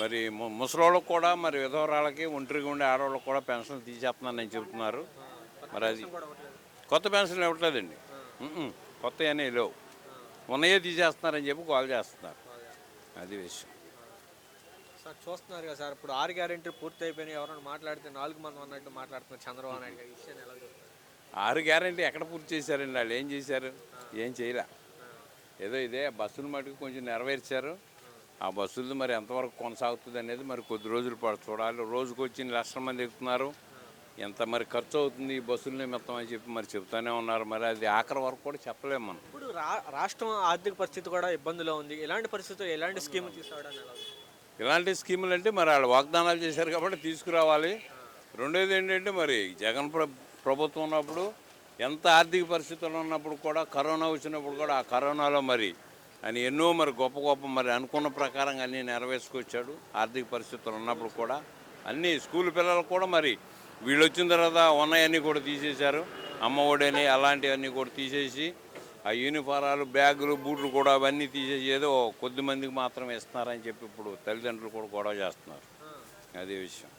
మరి ముసలోళ్ళకి కూడా మరి విధవరాలకి ఒంటరిగా ఉండే ఆడవాళ్ళకి కూడా పెన్షన్ తీసేస్తున్నానని చెబుతున్నారు. మరి అది కొత్త పెన్షన్లు ఇవ్వట్లేదండి. కొత్త అనే లేవు. ఉన్నాయే తీసేస్తున్నారని చెప్పి కాల్ చేస్తున్నారు. అది విషయం. సార్ చూస్తున్నారు కదా సార్ ఇప్పుడు ఆరు గ్యారెంటీ పూర్తి అయిపోయినాయి. ఎవరైనా మాట్లాడితే నాలుగు మంది అన్నట్టు మాట్లాడుతున్నారు చంద్రబాబు నాయుడు గారు. ఎలా చూస్తారు ఆరు గ్యారంటీ ఎక్కడ పూర్తి చేశారండి? వాళ్ళు ఏం చేశారు? ఏం చేయలే. ఏదో ఇదే బస్సులు మటుకు కొంచెం నెరవేర్చారు. ఆ బస్సులు మరి ఎంతవరకు కొనసాగుతుంది అనేది మరి కొద్ది రోజులు పాటు చూడాలి. రోజుకు వచ్చి లక్షల మంది ఎక్కుతున్నారు. ఎంత మరి ఖర్చు అవుతుంది ఈ బస్సులని మొత్తం అని చెప్పి మరి చెప్తానే ఉన్నారు. మరి అది ఆఖరి వరకు కూడా చెప్పలేము మనం. ఇప్పుడు రాష్ట్రం ఆర్థిక పరిస్థితి కూడా ఇబ్బందిలో ఉంది. ఇలాంటి పరిస్థితుల్లో ఎలాంటి స్కీమ్ చూస్తారు? ఇలాంటి స్కీములు అంటే మరి వాళ్ళు వాగ్దానాలు చేశారు కాబట్టి తీసుకురావాలి. రెండోది ఏంటంటే మరి జగన్ ప్ర ప్రభుత్వం ఉన్నప్పుడు ఎంత ఆర్థిక పరిస్థితులు ఉన్నప్పుడు కూడా కరోనా వచ్చినప్పుడు కూడా ఆ కరోనాలో మరి ఆయన ఎన్నో మరి గొప్ప గొప్ప మరి అనుకున్న ప్రకారంగా అన్నీ నెరవేర్చుకొచ్చాడు. ఆర్థిక పరిస్థితులు ఉన్నప్పుడు కూడా అన్ని స్కూల్ పిల్లలకు కూడా మరి వీళ్ళు వచ్చిన తర్వాత ఉన్నాయన్నీ కూడా తీసేశారు. అమ్మ ఒడని అలాంటివన్నీ కూడా తీసేసి ఆ యూనిఫారాలు బ్యాగులు బూట్లు కూడా అవన్నీ తీసేసి ఏదో కొద్ది మందికి మాత్రమే ఇస్తున్నారని చెప్పి ఇప్పుడు తల్లిదండ్రులు కూడా గొడవ చేస్తున్నారు. అదే విషయం.